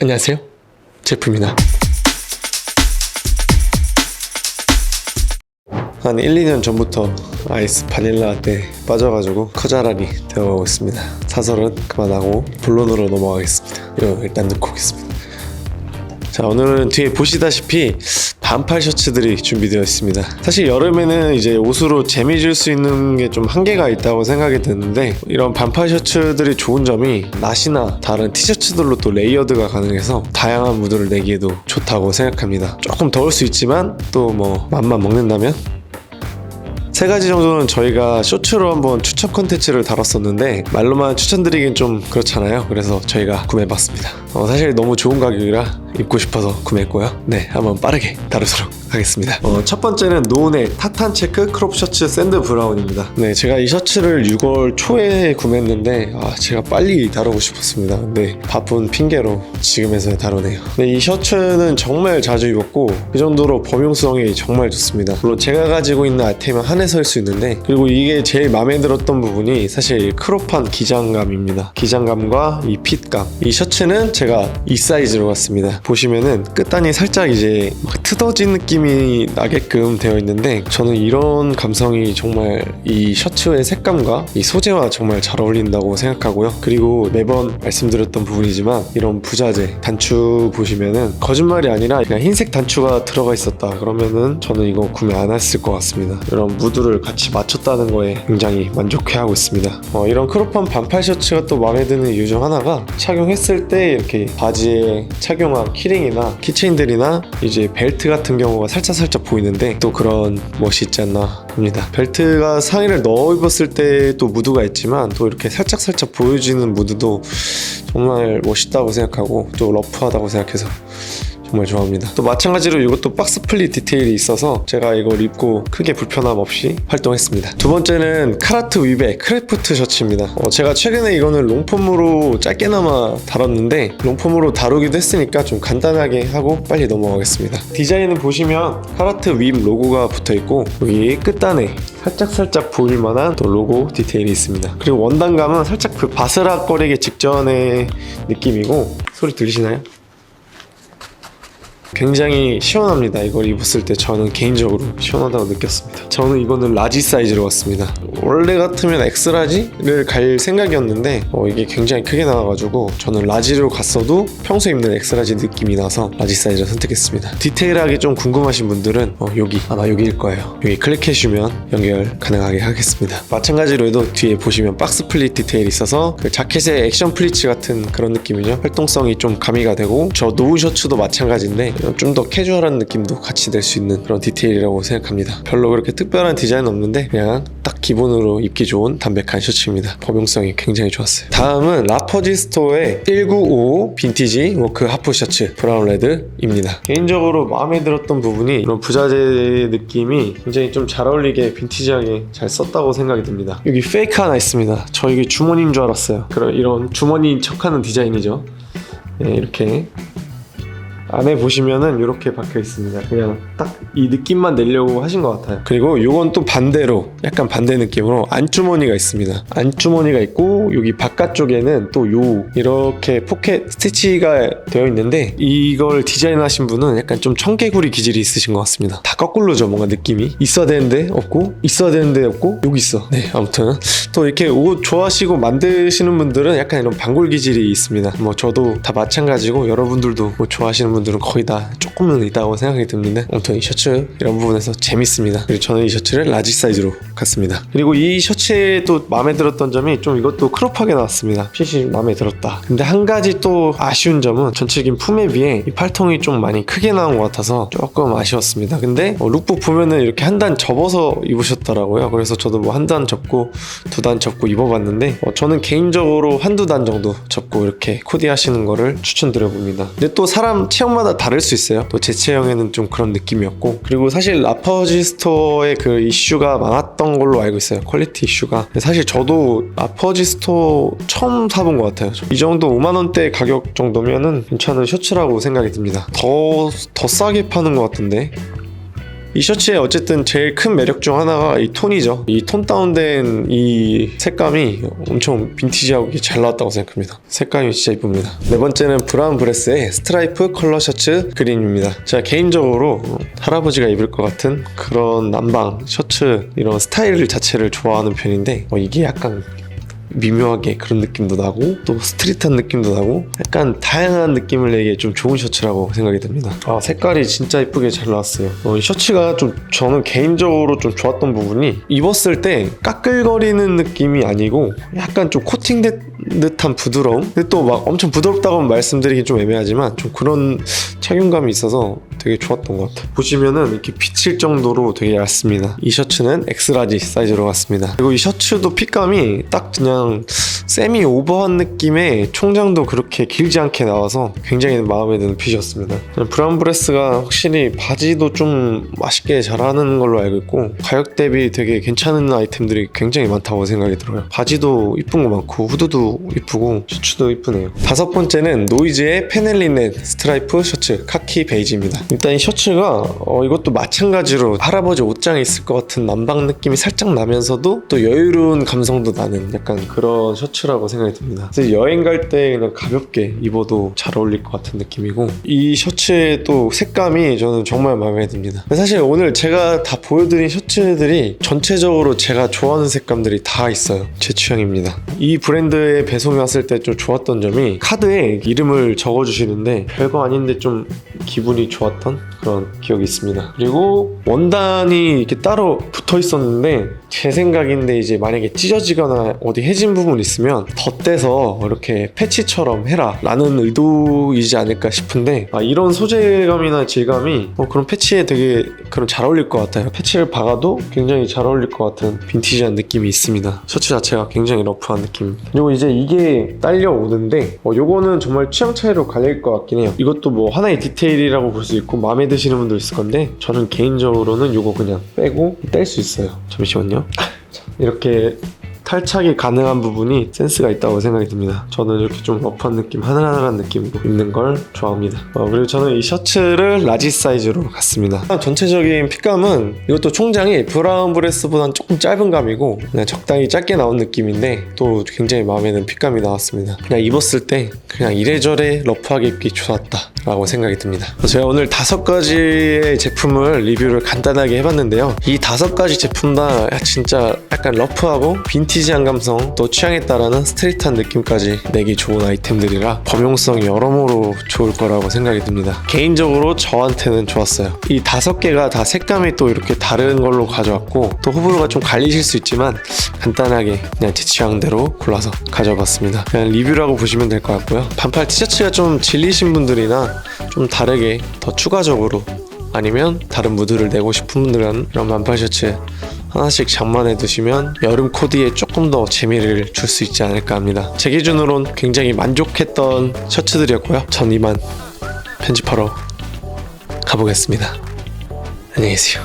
안녕하세요. 제프입니다. 한 1, 2년 전부터 아이스 바닐라 라떼 빠져가지고 커자란이 되어가고 있습니다. 사설은 그만하고 본론으로 넘어가겠습니다. 이거 일단 넣고 오겠습니다. 자 오늘은 뒤에 보시다시피 반팔 셔츠들이 준비되어 있습니다. 사실 여름에는 이제 옷으로 재미 줄수 있는 게 좀 한계가 있다고 생각이 드는데 이런 반팔 셔츠들이 좋은 점이 나시나 다른 티셔츠들로 또 레이어드가 가능해서 다양한 무드를 내기에도 좋다고 생각합니다. 조금 더울 수 있지만 또뭐 맘만 먹는다면 세 가지 정도는 저희가 쇼츠로 한번 추천 컨텐츠를 다뤘었는데 말로만 추천드리긴 좀 그렇잖아요. 그래서 저희가 구매해봤습니다. 어, 사실 너무 좋은 가격이라 입고 싶어서 구매했고요. 네, 한번 빠르게 다루도록 하겠습니다. 어, 첫 번째는 노은의 타탄 체크 크롭 셔츠 샌드 브라운입니다. 네, 제가 이 셔츠를 6월 초에 구매했는데 아, 제가 빨리 다루고 싶었습니다. 근데 바쁜 핑계로 지금에서야 다루네요. 네, 이 셔츠는 정말 자주 입었고 그 정도로 범용성이 정말 좋습니다. 물론 제가 가지고 있는 아이템은 한해 설 수 있는데 그리고 이게 제일 마음에 들었던 부분이 사실 크롭한 기장감입니다. 기장감과 이 핏감. 이 셔츠는 제가 이 사이즈로 갔습니다. 보시면은 끝단이 살짝 이제 막 트어진 느낌이 나게끔 되어 있는데 저는 이런 감성이 정말 이 셔츠의 색감과 이 소재와 정말 잘 어울린다고 생각하고요. 그리고 매번 말씀드렸던 부분이지만 이런 부자재 단추 보시면은 거짓말이 아니라 그냥 흰색 단추가 들어가 있었다 그러면은 저는 이거 구매 안 했을 것 같습니다. 이런 무드 를 같이 맞췄다는 거에 굉장히 만족해하고 있습니다. 어, 이런 크롭한 반팔 셔츠가 또 마음에 드는 이유 중 하나가 착용했을 때 이렇게 바지에 착용한 키링이나 키체인들이나 이제 벨트 같은 경우가 살짝 살짝 보이는데 또 그런 멋이 있지 않나 합니다. 벨트가 상의를 넣어 입었을 때 또 무드가 있지만 또 이렇게 살짝 살짝 보여지는 무드도 정말 멋있다고 생각하고 또 러프하다고 생각해서 정말 좋아합니다. 또 마찬가지로 이것도 박스 플릿 디테일이 있어서 제가 이걸 입고 크게 불편함 없이 활동했습니다. 두 번째는 카라트 위베 크래프트 셔츠입니다. 어, 제가 최근에 이거는 롱폼으로 짧게나마 다뤘는데 롱폼으로 다루기도 했으니까 좀 간단하게 하고 빨리 넘어가겠습니다. 디자인은 보시면 카라트 윕 로고가 붙어 있고 여기 끝단에 살짝 살짝 보일 만한 또 로고 디테일이 있습니다. 그리고 원단감은 살짝 그 바스락거리기 직전의 느낌이고 소리 들리시나요? 굉장히 시원합니다. 이걸 입었을 때 저는 개인적으로 시원하다고 느꼈습니다. 저는 이거는 라지 사이즈로 왔습니다. 원래 같으면 엑스라지를 갈 생각이었는데 어, 이게 굉장히 크게 나와가지고 저는 라지로 갔어도 평소 입는 엑스라지 느낌이 나서 라지 사이즈를 선택했습니다. 디테일하게 좀 궁금하신 분들은 어, 여기 아마 여기일 거예요. 여기 클릭해주면 연결 가능하게 하겠습니다. 마찬가지로 해도 뒤에 보시면 박스 플릿 디테일이 있어서 그 자켓의 액션 플리츠 같은 그런 느낌이죠. 활동성이 좀 가미가 되고 저 노우 셔츠도 마찬가지인데 좀 더 캐주얼한 느낌도 같이 낼 수 있는 그런 디테일이라고 생각합니다. 별로 그렇게 특별한 디자인은 없는데 그냥 딱 기본으로 입기 좋은 담백한 셔츠입니다. 범용성이 굉장히 좋았어요. 다음은 라퍼지 스토어의 1955 빈티지 워크 하프 셔츠 브라운 레드입니다. 개인적으로 마음에 들었던 부분이 이런 부자재 느낌이 굉장히 좀 잘 어울리게 빈티지하게 잘 썼다고 생각이 듭니다. 여기 페이크 하나 있습니다. 저 이게 주머니인 줄 알았어요. 그런 이런 주머니 척하는 디자인이죠. 네, 이렇게 안에 보시면은 이렇게 박혀 있습니다. 그냥 딱 이 느낌만 내려고 하신 것 같아요. 그리고 이건 또 반대로 약간 반대 느낌으로 안주머니가 있습니다. 안주머니가 있고 여기 바깥쪽에는 또 요 이렇게 포켓 스티치가 되어 있는데 이걸 디자인하신 분은 약간 좀 청개구리 기질이 있으신 것 같습니다. 다 거꾸로죠 뭔가 느낌이 있어야 되는데 없고 있어야 되는데 없고 여기 있어. 네 아무튼 또 이렇게 옷 좋아하시고 만드시는 분들은 약간 이런 방골 기질이 있습니다. 뭐 저도 다 마찬가지고 여러분들도 뭐 좋아하시는 분들은 거의 다 조금은 있다고 생각이 듭니다. 아무튼 이 셔츠 이런 부분에서 재밌습니다. 그리고 저는 이 셔츠를 라지 사이즈로 갔습니다. 그리고 이 셔츠에 또 마음에 들었던 점이 좀 이것도 크롭하게 나왔습니다. 핏이 마음에 들었다. 근데 한 가지 또 아쉬운 점은 전체적인 품에 비해 이 팔통이 좀 많이 크게 나온 것 같아서 조금 아쉬웠습니다. 근데 어, 룩북 보면은 이렇게 한 단 접어서 입으셨더라고요. 그래서 저도 뭐 한 단 접고 두 단 접고 입어봤는데 어, 저는 개인적으로 한두 단 정도 접고 이렇게 코디 하시는 거를 추천드려 봅니다. 근데 또 사람 체형 마다 다를 수 있어요. 또 제 체형에는 좀 그런 느낌이었고 그리고 사실 라퍼지 스토어의 그 이슈가 많았던 걸로 알고 있어요. 퀄리티 이슈가. 사실 저도 라퍼지 스토어 처음 사본 것 같아요. 이 정도 5만 원대 가격 정도면은 괜찮은 셔츠라고 생각이 듭니다. 더 더 싸게 파는 것 같은데 이 셔츠의 어쨌든 제일 큰 매력 중 하나가 이 톤이죠. 이 톤 다운된 이 색감이 엄청 빈티지하고 잘 나왔다고 생각합니다. 색감이 진짜 이쁩니다. 네 번째는 브라운 브레스의 스트라이프 컬러 셔츠 그린입니다. 제가 개인적으로 할아버지가 입을 것 같은 그런 남방 셔츠 이런 스타일 자체를 좋아하는 편인데 어, 이게 약간 미묘하게 그런 느낌도 나고 또 스트릿한 느낌도 나고 약간 다양한 느낌을 내기에 좀 좋은 셔츠라고 생각이 듭니다. 아 색깔이 진짜 이쁘게 잘 나왔어요. 어, 이 셔츠가 좀 저는 개인적으로 좀 좋았던 부분이 입었을 때 까끌거리는 느낌이 아니고 약간 좀 코팅된 듯한 부드러움. 근데 또 막 엄청 부드럽다고 말씀드리긴 좀 애매하지만 좀 그런 착용감이 있어서 되게 좋았던 것 같아요. 보시면은 이렇게 비칠 정도로 되게 얇습니다. 이 셔츠는 엑스라지 사이즈로 갔습니다. 그리고 이 셔츠도 핏감이 딱 그냥 세미 오버한 느낌의 총장도 그렇게 길지 않게 나와서 굉장히 마음에 드는 핏이었습니다. 브라운 브레스가 확실히 바지도 좀 맛있게 잘하는 걸로 알고 있고 가격 대비 되게 괜찮은 아이템들이 굉장히 많다고 생각이 들어요. 바지도 이쁜 거 많고 후드도 이쁘고 셔츠도 이쁘네요. 다섯 번째는 노이즈의 페넬리넨 스트라이프 셔츠 카키 베이지입니다. 일단 이 셔츠가 어, 이것도 마찬가지로 할아버지 옷장에 있을 것 같은 남방 느낌이 살짝 나면서도 또 여유로운 감성도 나는 약간 그런 셔츠라고 생각이 듭니다. 여행 갈 때 그냥 가볍게 입어도 잘 어울릴 것 같은 느낌이고 이 셔츠의 또 색감이 저는 정말 마음에 듭니다. 사실 오늘 제가 다 보여드린 셔츠들이 전체적으로 제가 좋아하는 색감들이 다 있어요. 제 취향입니다. 이 브랜드의 배송이 왔을 때 좀 좋았던 점이 카드에 이름을 적어주시는데 별거 아닌데 좀 기분이 좋았던 그런 기억이 있습니다. 그리고 원단이 이렇게 따로 붙어 있었는데 제 생각인데 이제 만약에 찢어지거나 어디 해진 부분 있으면 덧대서 이렇게 패치처럼 해라 라는 의도이지 않을까 싶은데 아, 이런 소재감이나 질감이 어, 그런 패치에 되게 그런 잘 어울릴 것 같아요. 패치를 박아도 굉장히 잘 어울릴 것 같은 빈티지한 느낌이 있습니다. 셔츠 자체가 굉장히 러프한 느낌. 그리고 이제 이게 딸려오는데 어, 요거는 정말 취향 차이로 갈릴 것 같긴 해요. 이것도 뭐 하나의 디테일 이라고 볼 수 있고 마음에 드시는 분도 있을 건데 저는 개인적으로는 요거 그냥 빼고 뗄 수 있어요. 잠시만요. 자, 이렇게 탈착이 가능한 부분이 센스가 있다고 생각이 듭니다. 저는 이렇게 좀 러프한 느낌, 하늘하늘한 느낌으로 입는 걸 좋아합니다. 어, 그리고 저는 이 셔츠를 라지 사이즈로 갔습니다. 전체적인 핏감은 이것도 총장이 브라운 브레스보다는 조금 짧은 감이고 그냥 적당히 짧게 나온 느낌인데 또 굉장히 마음에 드는 핏감이 나왔습니다. 그냥 입었을 때 그냥 이래저래 러프하게 입기 좋았다. 라고 생각이 듭니다. 제가 오늘 다섯 가지의 제품을 리뷰를 간단하게 해봤는데요. 이 다섯 가지 제품 다 진짜 약간 러프하고 빈티 지한 감성 또 취향에 따라는 스트릿한 느낌까지 내기 좋은 아이템들이라 범용성이 여러모로 좋을 거라고 생각이 듭니다. 개인적으로 저한테는 좋았어요. 이 다섯 개가 다 색감이 또 이렇게 다른 걸로 가져왔고 또 호불호가 좀 갈리실 수 있지만 간단하게 그냥 제 취향대로 골라서 가져봤습니다. 그냥 리뷰라고 보시면 될 것 같고요. 반팔 티셔츠가 좀 질리신 분들이나 좀 다르게 더 추가적으로 아니면 다른 무드를 내고 싶은 분들은 이런 반팔 셔츠 하나씩 장만해 두시면 여름 코디에 조금 더 재미를 줄 수 있지 않을까 합니다. 제 기준으론 굉장히 만족했던 셔츠들이었고요. 전 이만 편집하러 가보겠습니다. 안녕히 계세요.